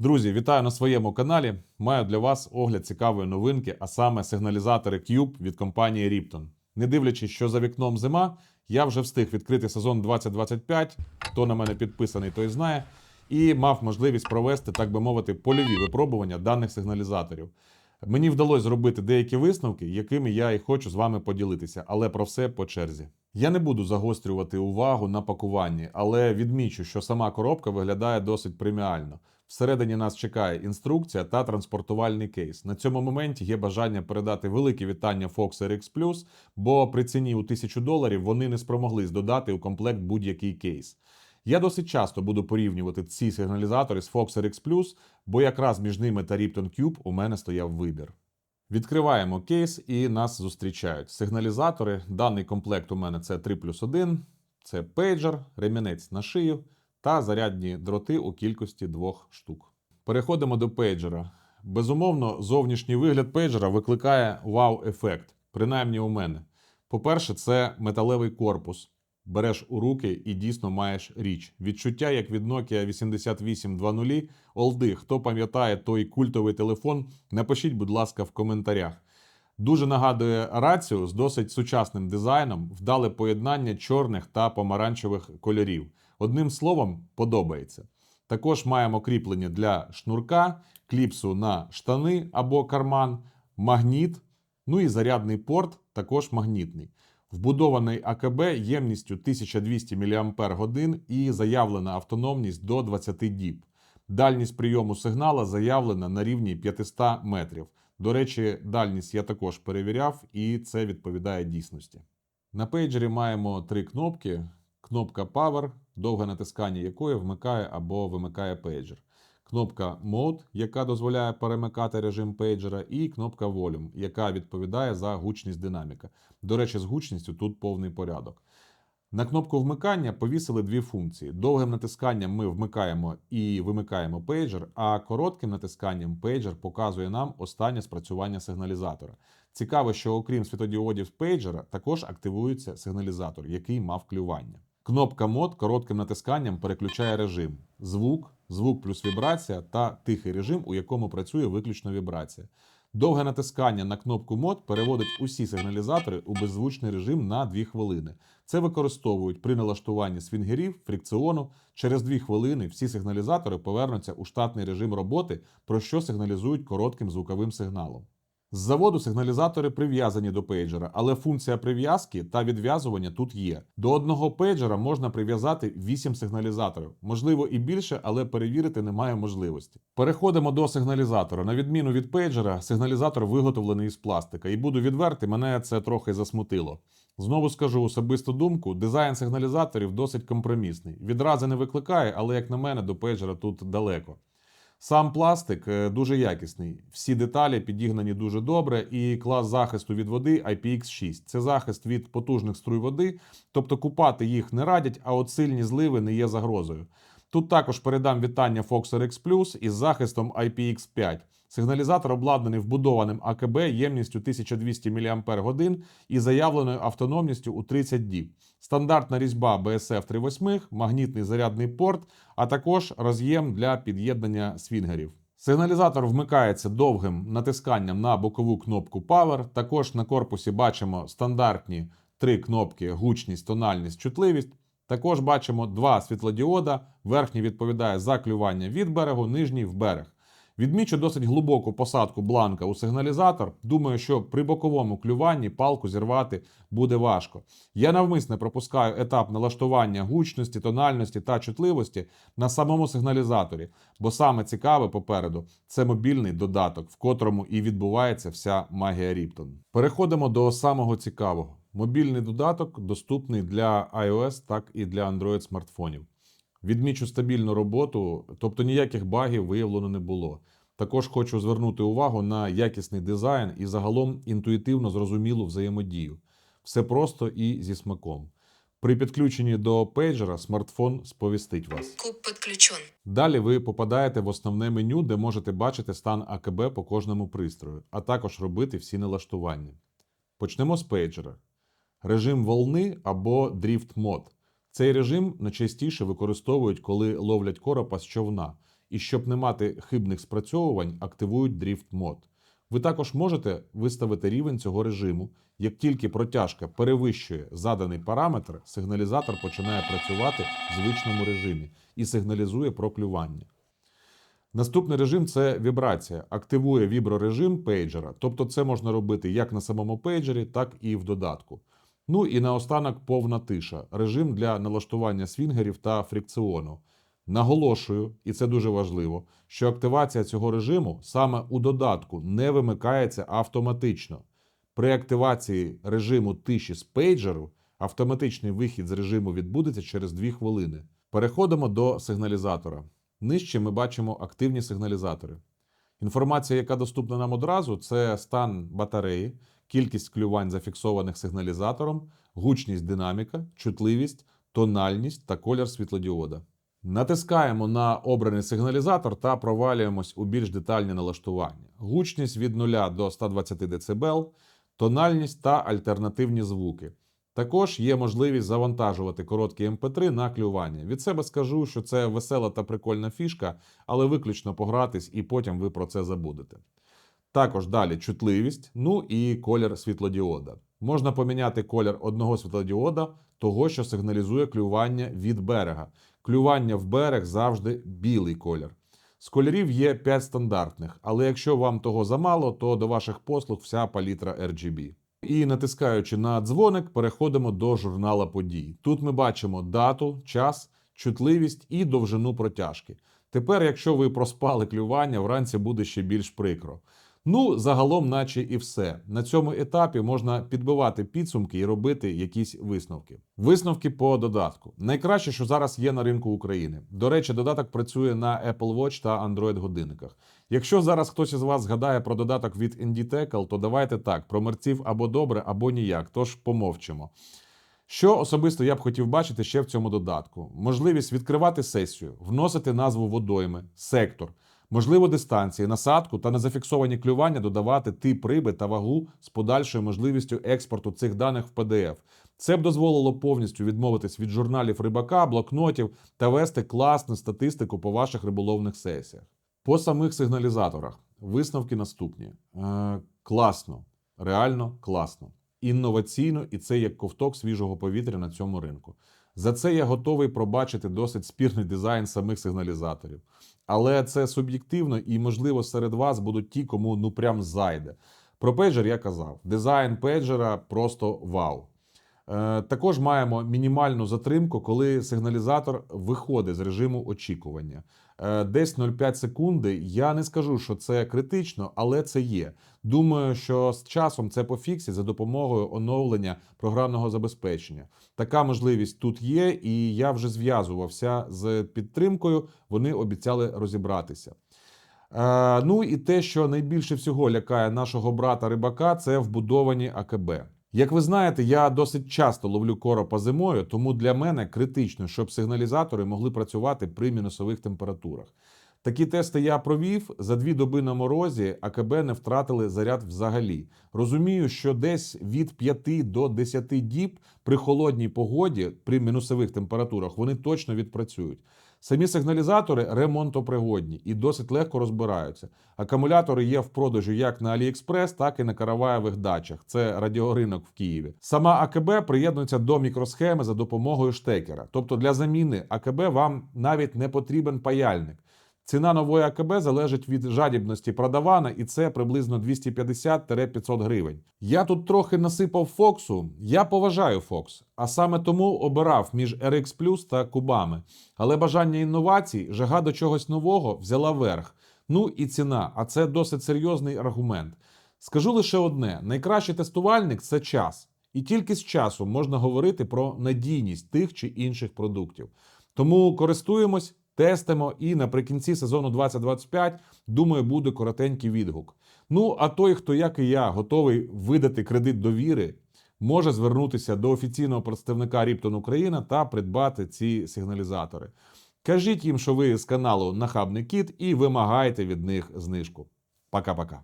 Друзі, вітаю на своєму каналі. Маю для вас огляд цікавої новинки, а саме сигналізатори Cube від компанії Ripton. Не дивлячись, що за вікном зима, я вже встиг відкрити сезон 2025. Хто на мене підписаний, той знає. І мав можливість провести, так би мовити, польові випробування даних сигналізаторів. Мені вдалося зробити деякі висновки, якими я і хочу з вами поділитися, але про все по черзі. Я не буду загострювати увагу на пакуванні, але відмічу, що сама коробка виглядає досить преміально. Всередині нас чекає інструкція та транспортувальний кейс. На цьому моменті є бажання передати велике вітання Fox RX бо при ціні у 1000 доларів вони не спромоглись додати у комплект будь-який кейс. Я досить часто буду порівнювати ці сигналізатори з Fox RX бо якраз між ними та Ripton Cube у мене стояв вибір. Відкриваємо кейс і нас зустрічають. Сигналізатори. Даний комплект у мене це 3 плюс 1, це пейджер, ремінець на шию та зарядні дроти у кількості двох штук. Переходимо до пейджера. Безумовно, зовнішній вигляд пейджера викликає вау-ефект, принаймні у мене. По-перше, це металевий корпус. Береш у руки і дійсно маєш річ. Відчуття, як від Nokia 8820. Олди, хто пам'ятає той культовий телефон, напишіть, будь ласка, в коментарях. Дуже нагадує рацію з досить сучасним дизайном, вдале поєднання чорних та помаранчевих кольорів. Одним словом, подобається. Також маємо кріплення для шнурка, кліпсу на штани або карман, магніт, ну і зарядний порт, також магнітний. Вбудований АКБ ємністю 1200 мАч і заявлена автономність до 20 діб. Дальність прийому сигнала заявлена на рівні 500 метрів. До речі, дальність я також перевіряв, і це відповідає дійсності. На пейджері маємо три кнопки: кнопка Power, довге натискання якої вмикає або вимикає пейджер. Кнопка Mode, яка дозволяє перемикати режим пейджера, і кнопка Volume, яка відповідає за гучність динаміка. До речі, з гучністю тут повний порядок. На кнопку вмикання повісили дві функції. Довгим натисканням ми вмикаємо і вимикаємо пейджер, а коротким натисканням пейджер показує нам останнє спрацювання сигналізатора. Цікаво, що окрім світодіодів пейджера, також активується сигналізатор, який мав клювання. Кнопка мод коротким натисканням переключає режим: звук, звук плюс вібрація та тихий режим, у якому працює виключно вібрація. Довге натискання на кнопку мод переводить усі сигналізатори у беззвучний режим на 2 хвилини. Це використовують при налаштуванні свінгерів, фрикціону. Через 2 хвилини всі сигналізатори повернуться у штатний режим роботи, про що сигналізують коротким звуковим сигналом. З заводу сигналізатори прив'язані до пейджера, але функція прив'язки та відв'язування тут є. До одного пейджера можна прив'язати 8 сигналізаторів, можливо і більше, але перевірити немає можливості. Переходимо до сигналізатора. На відміну від пейджера, сигналізатор виготовлений із пластика, і буду відвертий, мене це трохи засмутило. Знову скажу особисту думку: дизайн сигналізаторів досить компромісний. Відрази не викликає, але як на мене, до пейджера тут далеко. Сам пластик е, дуже якісний. Всі деталі підігнані дуже добре, і клас захисту від води IPX6. Це захист від потужних струй води, тобто купати їх не радять, а от сильні зливи не є загрозою. Тут також передам вітання Fox RX Plus із захистом IPX5. Сигналізатор обладнаний вбудованим АКБ ємністю 1200 мАч і заявленою автономністю у 30 діб. Стандартна різьба BSF 38, магнітний зарядний порт, а також роз'єм для під'єднання свінгерів. Сигналізатор вмикається довгим натисканням на бокову кнопку Power. Також на корпусі бачимо стандартні три кнопки гучність, тональність, чутливість. Також бачимо два світлодіода. Верхній відповідає за клювання від берегу, нижній в берег. Відмічу досить глибоку посадку бланка у сигналізатор. Думаю, що при боковому клюванні палку зірвати буде важко. Я навмисне пропускаю етап налаштування гучності, тональності та чутливості на самому сигналізаторі, бо саме цікаве попереду це мобільний додаток, в котрому і відбувається вся магія Ріптон. Переходимо до самого цікавого. Мобільний додаток доступний для iOS, так і для Android смартфонів. Відмічу стабільну роботу, тобто ніяких багів виявлено не було. Також хочу звернути увагу на якісний дизайн і загалом інтуїтивно зрозумілу взаємодію. Все просто і зі смаком. При підключенні до пейджера смартфон сповістить вас. Куб подключен. Далі ви попадаєте в основне меню, де можете бачити стан АКБ по кожному пристрою, а також робити всі налаштування. Почнемо з пейджера. Режим волни або дріфт мод. Цей режим найчастіше використовують, коли ловлять коропа з човна. і щоб не мати хибних спрацьовувань, активують Drift Mode. Ви також можете виставити рівень цього режиму. Як тільки протяжка перевищує заданий параметр, сигналізатор починає працювати в звичному режимі і сигналізує про клювання. Наступний режим це вібрація. Активує віброрежим пейджера. Тобто це можна робити як на самому пейджері, так і в додатку. Ну і наостанок повна тиша. Режим для налаштування свінгерів та фрикціону. Наголошую, і це дуже важливо, що активація цього режиму саме у додатку не вимикається автоматично. При активації режиму тиші з пейджеру автоматичний вихід з режиму відбудеться через 2 хвилини. Переходимо до сигналізатора. Нижче ми бачимо активні сигналізатори. Інформація, яка доступна нам одразу, це стан батареї, кількість клювань зафіксованих сигналізатором, гучність динаміка, чутливість, тональність та колір світлодіода. Натискаємо на обраний сигналізатор та провалюємось у більш детальні налаштування. Гучність від 0 до 120 дБ, тональність та альтернативні звуки. Також є можливість завантажувати короткі MP3 на клювання. Від себе скажу, що це весела та прикольна фішка, але виключно погратись і потім ви про це забудете. Також далі чутливість, ну і колір світлодіода. Можна поміняти колір одного світлодіода, того, що сигналізує клювання від берега. Клювання в берег завжди білий колір. З кольорів є 5 стандартних, але якщо вам того замало, то до ваших послуг вся палітра RGB. І натискаючи на дзвоник, переходимо до журнала подій. Тут ми бачимо дату, час, чутливість і довжину протяжки. Тепер, якщо ви проспали клювання, вранці буде ще більш прикро. Ну, загалом, наче і все. На цьому етапі можна підбивати підсумки і робити якісь висновки. Висновки по додатку. Найкраще, що зараз є на ринку України. До речі, додаток працює на Apple Watch та Android годинниках. Якщо зараз хтось із вас згадає про додаток від Inditecal, то давайте так: про мерців або добре, або ніяк. Тож помовчимо. Що особисто я б хотів бачити ще в цьому додатку: можливість відкривати сесію, вносити назву водойми, сектор, можливо, дистанції, насадку та незафіксовані клювання додавати тип риби та вагу з подальшою можливістю експорту цих даних в PDF. Це б дозволило повністю відмовитись від журналів рибака, блокнотів та вести класну статистику по ваших риболовних сесіях. По самих сигналізаторах висновки наступні: е, класно, реально класно інноваційно, і це як ковток свіжого повітря на цьому ринку. За це я готовий пробачити досить спірний дизайн самих сигналізаторів. Але це суб'єктивно і, можливо, серед вас будуть ті, кому ну прям зайде. Про пейджер я казав: дизайн пейджера просто вау. Е, також маємо мінімальну затримку, коли сигналізатор виходить з режиму очікування. Е, десь 0,5 секунди. Я не скажу, що це критично, але це є. Думаю, що з часом це пофіксять за допомогою оновлення програмного забезпечення. Така можливість тут є, і я вже зв'язувався з підтримкою. Вони обіцяли розібратися. Е, ну і те, що найбільше всього лякає нашого брата рибака, це вбудовані АКБ. Як ви знаєте, я досить часто ловлю коропа зимою, тому для мене критично, щоб сигналізатори могли працювати при мінусових температурах. Такі тести я провів за дві доби на морозі, АКБ не втратили заряд взагалі. Розумію, що десь від 5 до 10 діб при холодній погоді, при мінусових температурах, вони точно відпрацюють. Самі сигналізатори ремонтопригодні і досить легко розбираються. Акумулятори є в продажу як на AliExpress, так і на караваєвих дачах. Це радіоринок в Києві. Сама АКБ приєднується до мікросхеми за допомогою штекера. Тобто для заміни АКБ вам навіть не потрібен паяльник. Ціна нової АКБ залежить від жадібності продавана, і це приблизно 250-500 гривень. Я тут трохи насипав Фоксу. Я поважаю Фокс, а саме тому обирав між RX Plus та кубами. Але бажання інновацій, жага до чогось нового взяла верх. Ну і ціна, а це досить серйозний аргумент. Скажу лише одне: найкращий тестувальник це час, і тільки з часу можна говорити про надійність тих чи інших продуктів. Тому користуємось. Тестимо і наприкінці сезону 2025, думаю, буде коротенький відгук. Ну, а той, хто, як і я, готовий видати кредит довіри, може звернутися до офіційного представника Ріптон Україна та придбати ці сигналізатори. Кажіть їм, що ви з каналу Нахабний Кіт і вимагайте від них знижку. Пока-пока.